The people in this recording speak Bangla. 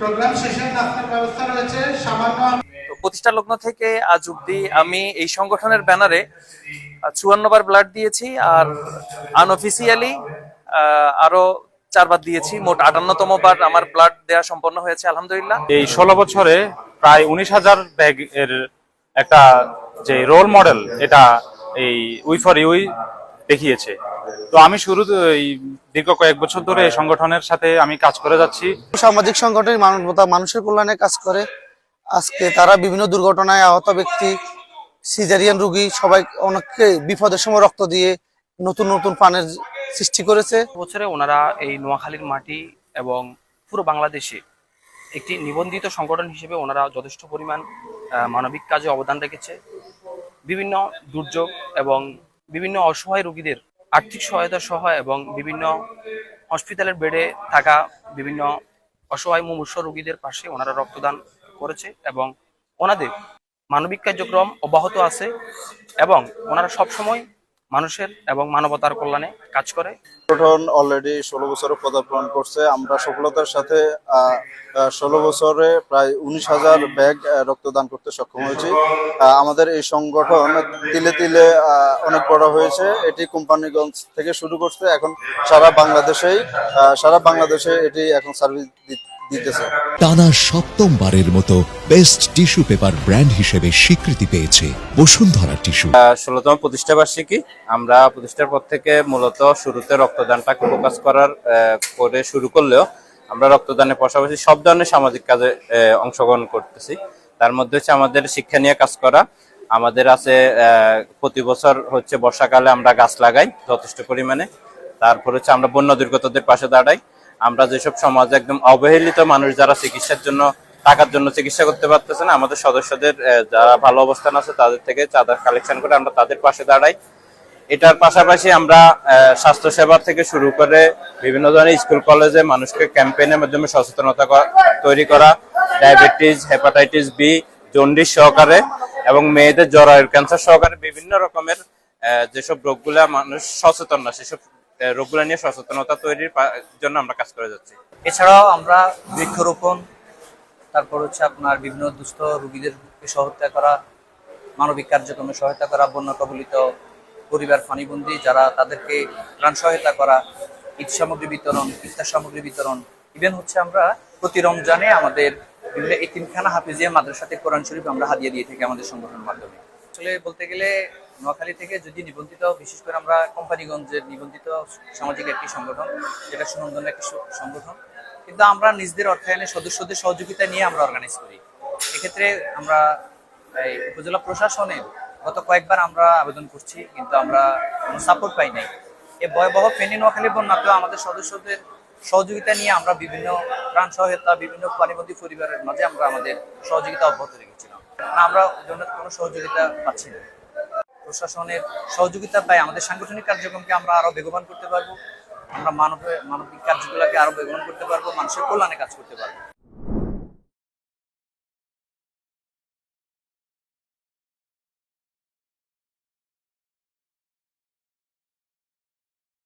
প্রোগ্রাম শেষে নাস্তার ব্যবস্থা রয়েছে সামান্য প্রতিষ্ঠা লগ্ন থেকে আজ অব্দি আমি এই সংগঠনের ব্যানারে চুয়ান্ন বার ব্লাড দিয়েছি আর আনঅফিসিয়ালি আরও চারবার দিয়েছি। মোট আটান্নতম বার আমার ব্লাড দেওয়া সম্পন্ন হয়েছে আলহামদুলিল্লাহ। এই ষোলো বছরে প্রায় উনিশ হাজার ব্যাগ এর একটা যে রোল মডেল এটা এই উই ফর ইউই দেখিয়েছে। তো আমি শুরু এই দীর্ঘ কয়েক বছর ধরে এই সংগঠনের সাথে আমি কাজ করে যাচ্ছি। সামাজিক সংগঠনের মানবতা মানুষের কল্যাণে কাজ করে। আজকে তারা বিভিন্ন দুর্ঘটনায় আহত ব্যক্তি সিজারিয়ান রুগী সবাই অনেককে বিপদের সময় রক্ত দিয়ে নতুন নতুন প্রাণের সৃষ্টি করেছে। বছরে ওনারা এই নোয়াখালীর মাটি এবং পুরো বাংলাদেশে একটি নিবন্ধিত সংগঠন হিসেবে ওনারা যথেষ্ট পরিমাণ আহ, মানবিক কাজে অবদান রেখেছে। বিভিন্ন দুর্যোগ এবং বিভিন্ন অসহায় রোগীদের আর্থিক সহায়তা সহ এবং বিভিন্ন হসপিটালের বেডে থাকা বিভিন্ন অসহায় মুমূর্ষ রোগীদের পাশে ওনারা রক্তদান করেছে এবং ওনাদের মানবিক কার্যক্রম অব্যাহত আছে এবং ওনারা সবসময় মানুষের এবং মানবতার কল্যাণে কাজ করে। সংগঠন অলরেডি ষোলো বছরে পদার্পণ করছে। আমরা সফলতার সাথে ষোলো বছরে প্রায় উনিশ হাজার ব্যাগ রক্তদান করতে সক্ষম হয়েছি। আমাদের এই সংগঠন তিলে তিলে অনেক বড় হয়েছে। এটি কোম্পানিগঞ্জ থেকে শুরু করছে। এখন সারা বাংলাদেশেই সারা বাংলাদেশে এটি এখন সার্ভিস দিতেছে। টানা সপ্তমবারের মতো বেস্ট টিস্যু পেপার ব্র্যান্ড হিসেবে স্বীকৃতি পেয়েছে বসুন্ধরা টিস্যু ষোলোতম প্রতিষ্ঠা বার্ষিকী। আমরা প্রতিষ্ঠার পর থেকে মূলত শুরুতে রক্তদানটাকে ফোকাস করার করে শুরু করলেও আমরা রক্তদানের পাশাপাশি সব ধরনের সামাজিক কাজে অংশগ্রহণ করতেছি। তার মধ্যে হচ্ছে আমাদের শিক্ষা নিয়ে কাজ করা। আমাদের আছে প্রতি বছর হচ্ছে বর্ষাকালে আমরা গাছ লাগাই যথেষ্ট পরিমাণে। তারপর হচ্ছে আমরা বন্য দুর্গতদের পাশে দাঁড়াই। আমরা যেসব সমাজে একদম অবহেলিত মানুষ যারা চিকিৎসার জন্য টাকার জন্য চিকিৎসা করতে পারতেছে না আমাদের সদস্যদের যারা ভালো অবস্থান আছে তাদের থেকে চাঁদা কালেকশন করে আমরা তাদের পাশে দাঁড়াই। এটার পাশাপাশি আমরা আহ, স্বাস্থ্যসেবা থেকে শুরু করে বিভিন্ন ধরনের স্কুল কলেজে মানুষকে ক্যাম্পেইনের মাধ্যমে সচেতনতা তৈরি করা ডায়াবেটিস হেপাটাইটিস বি জন্ডিস সহকারে এবং মেয়েদের জরায়ুর ক্যান্সার সহকারে বিভিন্ন রকমের যেসব রোগগুলা মানুষ সচেতন না সেসব রোগগুলা নিয়ে সচেতনতা তৈরির জন্য আমরা কাজ করে যাচ্ছি। এছাড়াও আমরা বৃক্ষরোপণ, তারপর হচ্ছে আপনার বিভিন্ন দুস্থ রোগীদেরকে সহায়তা করা, মানবিক কার্যক্রমে সহায়তা করা বন্যা কবলিত পরিবার ফানিবন্দি যারা তাদেরকে ত্রাণ সহায়তা করা ঈদ সামগ্রী বিতরণ, ইফতার সামগ্রী বিতরণ। ইভেন হচ্ছে আমরা প্রতি রমজানে আমাদের বিভিন্ন এতিমখানা হাফিজিয়া মাদ্রাসাতে কোরআন শরীফ আমরা হাদিয়া দিয়ে থাকি আমাদের সংগঠনের মাধ্যমে। আসলে বলতে গেলে নোয়াখালী থেকে যদি নিবন্ধিত, বিশেষ করে আমরা কোম্পানিগঞ্জের নিবন্ধিত সামাজিক একটি সংগঠন, যেটা সুনন্দনের একটি সংগঠন। কিন্তু আমরা নিজেদের অর্থায়নে সদস্যদের সহযোগিতা নিয়ে আমরা অর্গানাইজ করি। এক্ষেত্রে আমরা এই উপজেলা প্রশাসনের গত কয়েকবার আমরা আবেদন করছি, কিন্তু আমরা কোনো সাপোর্ট পাই নাই। এই ভয়াবহ ফেনী নোয়াখালী বন্যাতেও আমাদের সদস্যদের সহযোগিতা নিয়ে আমরা বিভিন্ন প্রাণ সহায়তা, বিভিন্ন পানিবন্দী পরিবারের মাঝে আমরা আমাদের সহযোগিতা অব্যাহত রেখেছিলাম। আমরা ধরনের কোনো সহযোগিতা পাচ্ছি না। প্রশাসনের সহযোগিতা পাই আমাদের সাংগঠনিক কার্যক্রমকে আমরা আরও বেগবান করতে পারব। আমরা মানব মানবিক কার্যগুলোকে আরও বেগবান করতে পারব, মানুষের কল্যাণে কাজ করতে পারব।